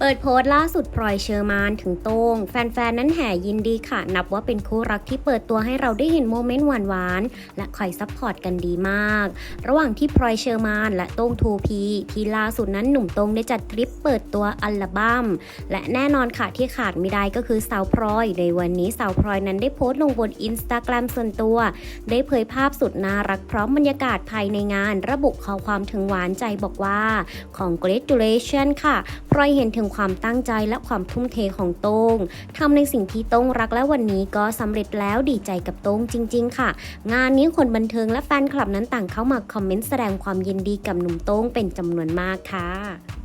เปิดโพสต์ล่าสุดพลอยเชอร์มานถึงโต้ง แฟนๆ นั้นแห่ยินดีค่ะ นับว่าเป็นคู่รักที่เปิดตัวให้เราได้เห็นโมเมนต์หวานๆ และคอยซัพพอร์ตกันดีมาก ระหว่างที่พลอยเชอร์มานและโต้งทูพีที่ล่าสุดนั้นหนุ่มโต้งได้จัดทริปเปิดตัวอัลบั้ม และแน่นอนค่ะที่ขาดไม่ได้ก็คือสาวพลอย ในวันนี้สาวพลอยนั้นได้โพสต์ลงบนอินสตาแกรมส่วนตัว ได้เผยภาพสุดน่ารักพร้อมบรรยากาศภายในงาน ระบุข้อความถึงหวานใจบอกว่า congratulation ค่ะ ยเห็นถึงความตั้งใจและความทุ่มเทของโต้งทำในสิ่งที่โต้งรักและวันนี้ก็สำเร็จแล้วดีใจกับโต้งจริง ๆ ค่ะ งานนี้คนบันเทิงและแฟนคลับนั้นต่างเข้ามาคอมเมนต์แสดงความยินดีกับหนุ่มโต้งเป็นจำนวนมากค่ะ